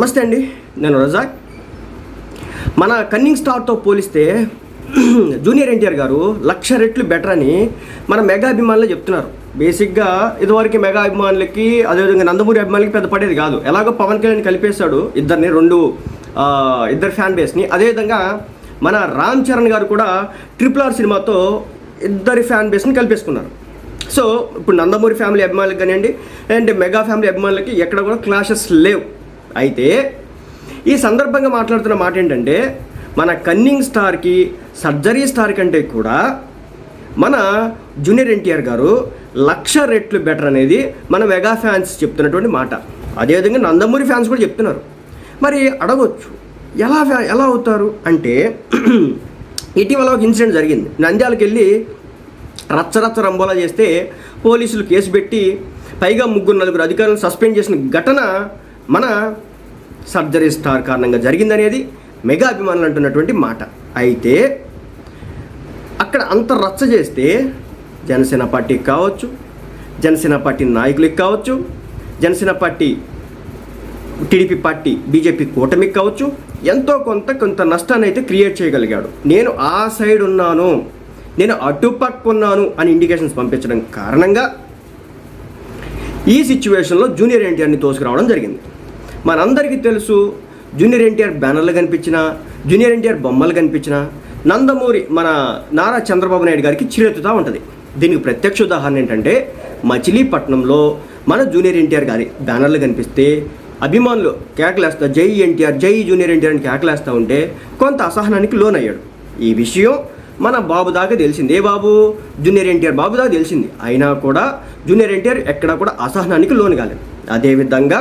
నమస్తే అండి నేను రజాక్. మన కన్నింగ్ స్టార్తో పోలిస్తే జూనియర్ ఎన్టీఆర్ గారు లక్ష రెట్లు బెటర్ అని మన మెగా అభిమానులు చెప్తున్నారు. బేసిక్గా ఇదివరకు మెగా అభిమానులకి అదేవిధంగా నందమూరి అభిమానులకి పెద్ద పడేది కాదు. ఎలాగో పవన్ కళ్యాణ్ కలిపేశాడు ఇద్దరిని రెండు ఇద్దరు ఫ్యాన్ బేస్ని అదేవిధంగా మన రామ్ చరణ్ గారు కూడా ట్రిపుల్ ఆర్ సినిమాతో ఇద్దరి ఫ్యాన్ బేస్ని కలిపేసుకున్నారు. సో ఇప్పుడు నందమూరి ఫ్యామిలీ అభిమానులకు కానివ్వండి అండ్ మెగా ఫ్యామిలీ అభిమానులకి ఎక్కడ కూడా క్లాషెస్ లేవు. అయితే ఈ సందర్భంగా మాట్లాడుతున్న మాట ఏంటంటే మన కన్నింగ్ స్టార్కి సర్జరీ స్టార్ కంటే కూడా మన జూనియర్ ఎన్టీఆర్ గారు లక్ష రెట్లు బెటర్ అనేది మన మెగా ఫ్యాన్స్ చెప్తున్నటువంటి మాట. అదేవిధంగా నందమూరి ఫ్యాన్స్ కూడా చెప్తున్నారు. మరి అడగొచ్చు ఎలా ఫ్యా- ఎలా అవుతారు? అంటే ఇటీవల ఒక ఇన్సిడెంట్ జరిగింది. నంద్యాలకు వెళ్ళి రచ్చరచ్చ రంబోలా చేస్తే పోలీసులు కేసు పెట్టి పైగా ముగ్గురు నలుగురు అధికారులను సస్పెండ్ చేసిన ఘటన మన సర్జరీ స్టార్ కారణంగా జరిగిందనేది మెగా అభిమానులు అంటున్నటువంటి మాట. అయితే అక్కడ అంత రచ్చ చేస్తే జనసేన పార్టీకి కావచ్చు జనసేన పార్టీ నాయకులకి కావచ్చు Janasena party TDP party BJP కూటమికి కావచ్చు ఎంతో కొంత కొంత నష్టాన్ని అయితే క్రియేట్ చేయగలిగాడు. నేను ఆ సైడ్ ఉన్నాను నేను అటుపక్క ఉన్నాను అని ఇండికేషన్స్ పంపించడం కారణంగా ఈ సిచ్యువేషన్లో జూనియర్ ఎన్టీఆర్ని తోసుకురావడం జరిగింది. మనందరికీ తెలుసు జూనియర్ ఎన్టీఆర్ బ్యానర్లు కనిపించిన జూనియర్ ఎన్టీఆర్ బొమ్మలు కనిపించిన నందమూరి మన నారా చంద్రబాబు నాయుడు గారికి చిరెత్తుతూ ఉంటుంది. దీనికి ప్రత్యక్ష ఉదాహరణ ఏంటంటే మచిలీపట్నంలో మన జూనియర్ ఎన్టీఆర్ గారి బ్యానర్లు కనిపిస్తే అభిమానులు కేకలేస్తా జై ఎన్టీఆర్ జై జూనియర్ ఎన్టీఆర్ అని కేకలేస్తూ ఉంటే కొంత అసహనానికి లోనయ్యాడు. ఈ విషయం మన బాబు దాకా తెలిసింది ఏ బాబు. జూనియర్ ఎన్టీఆర్ బాబు దాకా తెలిసింది. అయినా కూడా జూనియర్ ఎన్టీఆర్ ఎక్కడా కూడా అసహనానికి లోను కాలేదు. అదేవిధంగా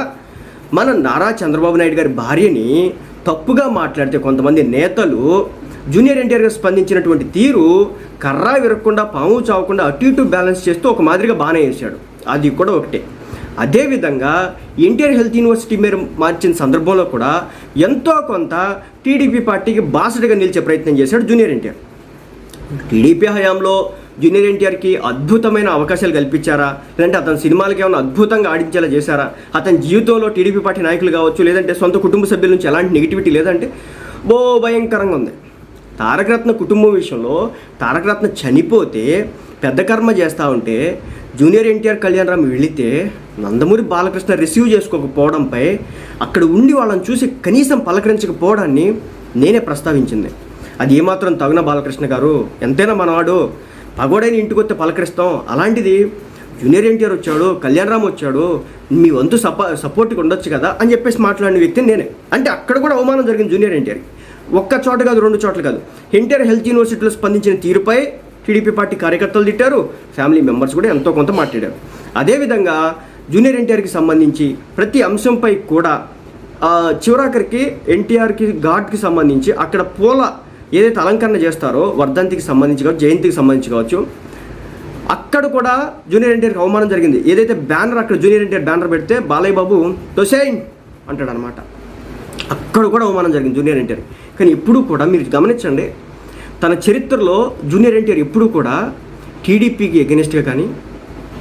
మన నారా చంద్రబాబు నాయుడు గారి భార్యని తప్పుగా మాట్లాడితే కొంతమంది నేతలు జూనియర్ ఎన్టీఆర్ గారు స్పందించినటువంటి తీరు కర్రా విరగకుండా పాము చావకుండా అటు ఇటు బ్యాలెన్స్ చేస్తూ ఒక మాదిరిగా బాగానే వేశాడు అది కూడా ఒకటే. అదేవిధంగా ఎన్టీఆర్ హెల్త్ యూనివర్సిటీ మీరు మార్చిన సందర్భంలో కూడా ఎంతో కొంత టీడీపీ పార్టీకి బాసటగా నిలిచే ప్రయత్నం చేశాడు జూనియర్ ఎన్టీఆర్. టీడీపీ హయాంలో జూనియర్ ఎన్టీఆర్కి అద్భుతమైన అవకాశాలు కల్పించారా? లేదంటే అతని సినిమాలకి ఏమైనా అద్భుతంగా ఆడించేలా చేశారా? అతని జీవితంలో టీడీపీ పార్టీ నాయకులు కావచ్చు లేదంటే సొంత కుటుంబ సభ్యుల నుంచి ఎలాంటి నెగిటివిటీ లేదంటే బో భయంకరంగా ఉంది. తారకరత్న కుటుంబం విషయంలో తారకరత్న చనిపోతే పెద్ద కర్మ చేస్తూ ఉంటే జూనియర్ ఎన్టీఆర్ కళ్యాణరామ్ వెళితే నందమూరి బాలకృష్ణ రిసీవ్ చేసుకోకపోవడంపై అక్కడ ఉండి వాళ్ళని చూసి కనీసం పలకరించకపోవడాన్ని నేనే ప్రస్తావించింది. అది ఏమాత్రం తగున బాలకృష్ణ గారు ఎంతైనా మనవాడు పగోడైన ఇంటికి వస్తే పలకరిస్తాం. అలాంటిది జూనియర్ ఎన్టీఆర్ వచ్చాడు కళ్యాణరామ్ వచ్చాడు మీ వంతు సప సపోర్ట్కి ఉండొచ్చు కదా అని చెప్పేసి మాట్లాడిన వ్యక్తిని నేనే. అంటే అక్కడ కూడా అవమానం జరిగింది జూనియర్ ఎన్టీఆర్ ఒక్క చోట కాదు రెండు చోట్ల కాదు. ఎన్టీఆర్ హెల్త్ యూనివర్సిటీలో స్పందించిన తీరుపై టీడీపీ పార్టీ కార్యకర్తలు తిట్టారు ఫ్యామిలీ మెంబర్స్ కూడా ఎంతో కొంత మాట్లాడారు. అదేవిధంగా జూనియర్ ఎన్టీఆర్కి సంబంధించి ప్రతి అంశంపై కూడా చివరాఖరికి ఎన్టీఆర్కి ఘాట్కి సంబంధించి అక్కడ పూల ఏదైతే అలంకరణ చేస్తారో వర్ధంతికి సంబంధించి కావచ్చు జయంతికి సంబంధించి కావచ్చు అక్కడ కూడా జూనియర్ ఎన్టీఆర్కి అవమానం జరిగింది. ఏదైతే బ్యానర్ అక్కడ జూనియర్ ఎన్టీఆర్ బ్యానర్ పెడితే బాలయ్య బాబు తొసేయ్! అంటాడు అనమాట అక్కడ కూడా అవమానం జరిగింది జూనియర్ ఎన్టీఆర్. కానీ ఇప్పుడు కూడా మీరు గమనించండి తన చరిత్రలో జూనియర్ ఎన్టీఆర్ ఎప్పుడు కూడా టీడీపీకి ఎగెనిస్ట్గా కానీ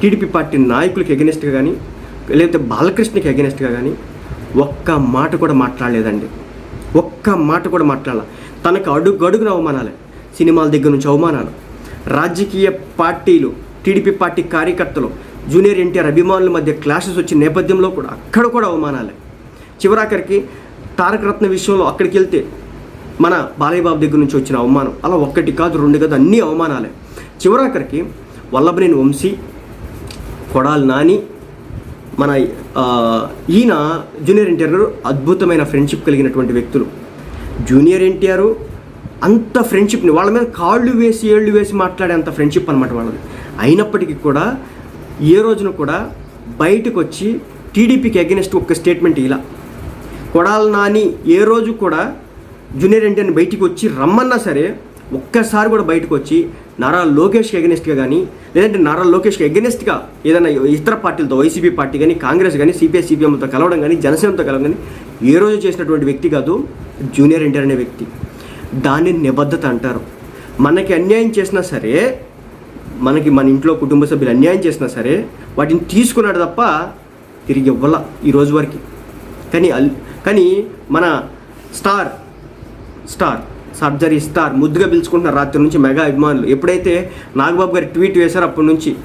టీడీపీ పార్టీ నాయకులకి ఎగెనిస్ట్గా కానీ లేకపోతే బాలకృష్ణకి ఎగెనిస్ట్గా కానీ ఒక్క మాట కూడా మాట్లాడలేదండి. ఒక్క మాట కూడా మాట్లాడాల. తనకు అడుగు అడుగున అవమానాలే. సినిమాల దగ్గర నుంచి అవమానాలు. రాజకీయ పార్టీలు టీడీపీ పార్టీ కార్యకర్తలు జూనియర్ ఎన్టీఆర్ అభిమానుల మధ్య క్లాషెస్ వచ్చిన నేపథ్యంలో కూడా అక్కడ కూడా అవమానాలే. చివరాఖరికి తారక రత్న విషయంలో అక్కడికి వెళ్తే మన బాలయ్యబాబు దగ్గర నుంచి వచ్చిన అవమానం. అలా ఒక్కటి కాదు రెండు కాదు అన్ని అవమానాలే. చివరాఖరికి వల్లభనేని వంశీ కొడాలి నాని మన ఈయన జూనియర్ ఎన్టీఆర్ గారు అద్భుతమైన ఫ్రెండ్షిప్ కలిగినటువంటి వ్యక్తులు. జూనియర్ ఎన్టీఆర్ అంత ఫ్రెండ్షిప్ని వాళ్ళ మీద కాళ్ళు వేసి ఏళ్ళు వేసి మాట్లాడే అంత ఫ్రెండ్షిప్ అనమాట వాళ్ళది. అయినప్పటికీ కూడా ఏ రోజున కూడా బయటకు వచ్చి టీడీపీకి అగెనిస్ట్ ఒక స్టేట్మెంట్ ఇలా కొడాల నాని ఏ రోజు కూడా జూనియర్ ఎన్టీఆర్ని బయటికి వచ్చి రమ్మన్నా సరే ఒక్కసారి కూడా బయటకు వచ్చి నారా లోకేష్కి ఎగనెస్ట్గా కానీ లేదంటే నారా లోకేష్కి అగెనిస్ట్గా ఏదైనా ఇతర పార్టీలతో వైసీపీ పార్టీ కానీ కాంగ్రెస్ కానీ సిపిఐ సిపిఎంతో కలవడం కానీ జనసేనతో కలవడం కానీ ఏ రోజు చేసినటువంటి వ్యక్తి కాదు. జూనియర్ ఎన్టీఆర్ అనే వ్యక్తి. దాన్ని నిబద్ధత అంటారు. మనకి అన్యాయం చేసినా సరే మనకి మన ఇంట్లో కుటుంబ సభ్యులు అన్యాయం చేసినా సరే వాటిని తీసుకున్నాడు తప్ప తిరిగి ఇవ్వాల ఈ రోజు వరకు. కానీ అల్ కానీ మన స్టార్ స్టార్ సర్జరీ స్టార్ ముద్దుగా పిలుచుకుంటున్న రాత్రి నుంచి మెగా అభిమానులు. ఎప్పుడైతే నాగబాబు గారు ట్వీట్ వేశారో అప్పటి నుంచి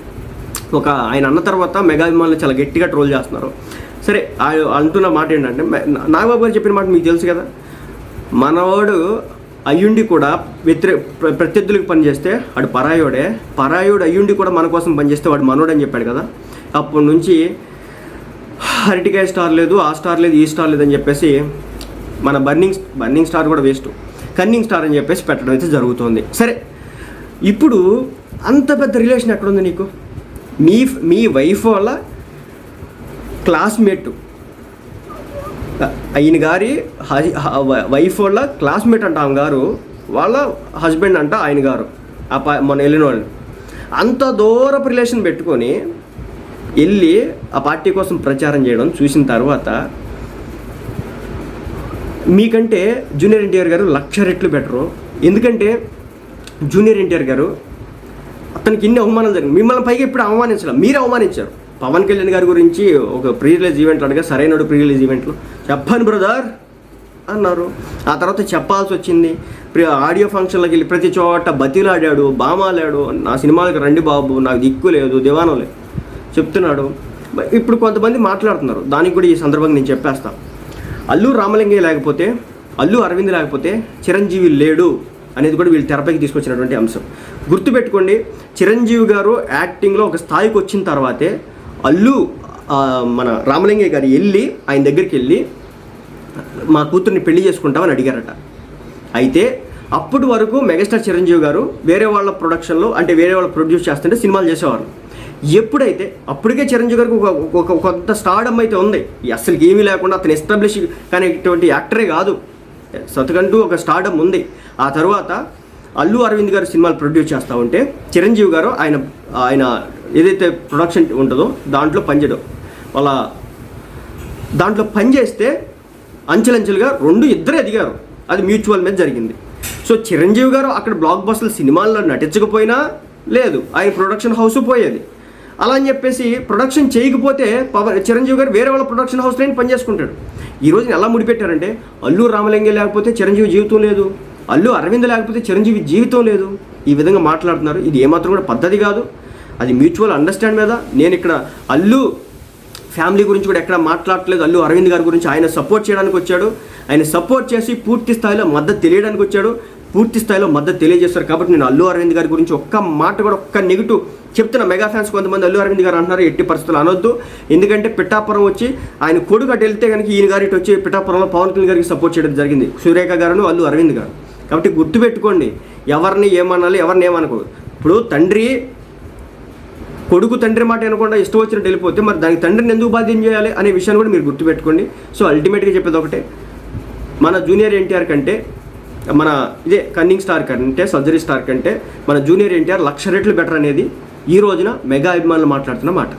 ఒక ఆయన అన్న తర్వాత మెగా అభిమానులు చాలా గట్టిగా ట్రోల్ చేస్తున్నారు. సరే ఆయన అంటున్న మాట ఏంటంటే నాగబాబు గారు చెప్పిన మాట మీకు తెలుసు కదా? మనవాడు అయ్యుండి కూడా వ్యతిరే ప్ర- ప్రత్యర్థులకు పనిచేస్తే వాడు పరాయోడే. పరాయుడు అయ్యుండి కూడా మన కోసం పనిచేస్తే వాడు మనోడు అని చెప్పాడు కదా. అప్పటి నుంచి అరటికాయ స్టార్ లేదు ఆ స్టార్ లేదు ఈ స్టార్ లేదని చెప్పేసి మన బర్నింగ్ బర్నింగ్ స్టార్ కూడా వేస్ట్. కన్నింగ్ స్టార్ అని చెప్పేసి పెట్టడం అయితే జరుగుతుంది. సరే ఇప్పుడు అంత పెద్ద రిలేషన్ ఎక్కడుంది నీకు? మీ మీ వైఫ్ వల్ల క్లాస్మేట్ ఆయన గారి హ- వైఫ్ వాళ్ళ క్లాస్మేట్ అంట ఆమె గారు వాళ్ళ హస్బెండ్ అంట ఆయన గారు ఆ ప మన వెళ్ళిన వాళ్ళు. అంత దూరపు రిలేషన్ పెట్టుకొని వెళ్ళి ఆ పార్టీ కోసం ప్రచారం చేయడం చూసిన తర్వాత మీకంటే జూనియర్ ఎన్టీఆర్ గారు లక్ష రెట్లు బెటరు. ఎందుకంటే జూనియర్ ఎన్టీఆర్ గారు అతనికి ఇన్ని అవమానాలు జరిగింది మిమ్మల్ని పైగా ఇప్పుడు అవమానించడం మీరు అవమానించారు. పవన్ కళ్యాణ్ గారి గురించి ఒక ప్రీ రిలీజ్ ఈవెంట్లు అడగా సరైనడు ప్రీ రిలీజ్ ఈవెంట్లో చెప్పాను బ్రదర్ అన్నారు. ఆ తర్వాత చెప్పాల్సి వచ్చింది. ప్రి- ఆడియో ఫంక్షన్లకు వెళ్ళి ప్రతి చోట బతిలాడాడు బామాలాడు. నా సినిమాలకు రండి బాబు నాకు దిక్కు లేదు దివానం లేదు. చెప్తున్నాడు. ఇప్పుడు కొంతమంది మాట్లాడుతున్నారు. దానికి కూడా ఈ సందర్భంగా నేను చెప్పేస్తాను అల్లు రామలింగయ్య లేకపోతే అల్లు అరవింద్ లేకపోతే చిరంజీవి లేడు అనేది కూడా వీళ్ళు తెరపైకి తీసుకొచ్చినటువంటి అంశం. గుర్తుపెట్టుకోండి చిరంజీవి గారు యాక్టింగ్లో ఒక స్థాయికి వచ్చిన తర్వాతే అల్లు మన రామలింగయ్య గారు వెళ్ళి ఆయన దగ్గరికి వెళ్ళి మా కూతుర్ని పెళ్ళి చేసుకుంటామని అడిగారట. అయితే అప్పటి వరకు మెగాస్టార్ చిరంజీవి గారు వేరే వాళ్ళ ప్రొడక్షన్లో అంటే వేరే వాళ్ళు ప్రొడ్యూస్ చేస్తుంటే సినిమాలు చేసేవారు. ఎప్పుడైతే అప్పటికే చిరంజీవి గారికి ఒక ఒక కొంత స్టార్డమ్ అయితే ఉంది. అసలు ఏమీ లేకుండా అతను ఎస్టాబ్లిష్ కానిటువంటి యాక్టరే కాదు. సతకంటూ ఒక స్టార్డమ్ ఉంది. ఆ తర్వాత అల్లు అరవింద్ గారు సినిమాలు ప్రొడ్యూస్ చేస్తూ ఉంటే చిరంజీవి గారు ఆయన ఆయన ఏదైతే ప్రొడక్షన్ ఉంటుందో దాంట్లో పనిచేయడం వాళ్ళ దాంట్లో పనిచేస్తే అంచెలంచెలుగా రెండు ఇద్దరే ఎదిగారు అది మ్యూచువల్ మీద జరిగింది. సో చిరంజీవి గారు అక్కడ బ్లాక్ బస్టర్ సినిమాల్లో నటించకపోయినా లేదు. ఆయన ప్రొడక్షన్ హౌస్ పోయేది. అలా అని చెప్పేసి ప్రొడక్షన్ చేయకపోతే పవన్ చిరంజీవి గారు వేరే వాళ్ళ ప్రొడక్షన్ హౌస్లో పని చేసుకుంటాడు. ఈ రోజున ఎలా ముడిపెట్టారంటే అల్లు రామలింగే లేకపోతే చిరంజీవి జీవితం లేదు. అల్లు అరవింద్ లేకపోతే చిరంజీవి జీవితం లేదు. ఈ విధంగా మాట్లాడుతున్నారు. ఇది ఏమాత్రం కూడా పద్ధతి కాదు. అది మ్యూచువల్ అండర్స్టాండ్ మీద నేను ఇక్కడ అల్లు ఫ్యామిలీ గురించి కూడా ఎక్కడ మాట్లాడట్లేదు. అల్లు అరవింద్ గారి గురించి ఆయన సపోర్ట్ చేయడానికి వచ్చాడు. ఆయన సపోర్ట్ చేసి పూర్తి స్థాయిలో మద్దతు తెలియడానికి వచ్చాడు. పూర్తి స్థాయిలో మద్దతు తెలియజేస్తారు కాబట్టి నేను అల్లు అరవింద్ గారి గురించి ఒక్క మాట కూడా ఒక్క నెగిటివ్ చెప్తున్న మెగా ఫ్యాన్స్ కొంతమంది అల్లు అరవింద్ గారు అంటున్నారు. ఎట్టి పరిస్థితులు అనొద్దు. ఎందుకంటే పిఠాపురం వచ్చి ఆయన కొడుకు అటు వెళ్తే కనుక ఈయన గారి ఇటు వచ్చి పిఠాపురంలో పవన్ కళ్యాణ్ గారికి సపోర్ట్ చేయడం జరిగింది. సురేఖ గారును అల్లు అరవింద్ గారు. కాబట్టి గుర్తుపెట్టుకోండి ఎవరిని ఏమనాలి ఎవరిని ఏమనుకో ఇప్పుడు తండ్రి కొడుకు తండ్రి మాట వినకుండా ఇష్టం వచ్చినట్టు వెళ్ళిపోతే మరి దానికి తండ్రిని ఎందుకు బాధ్యం చేయాలి అనే విషయాన్ని కూడా మీరు గుర్తుపెట్టుకోండి. సో అల్టిమేట్గా చెప్పేది ఒకటే. మన జూనియర్ ఎన్టీఆర్ కంటే మన ఇదే కన్నింగ్ స్టార్ కంటే సర్జరీ స్టార్ కంటే మన జూనియర్ ఎన్టీఆర్ లక్ష రెట్లు బెటర్ అనేది ఈ రోజున మెగా అభిమానులు మాట్లాడుతున్న మాట.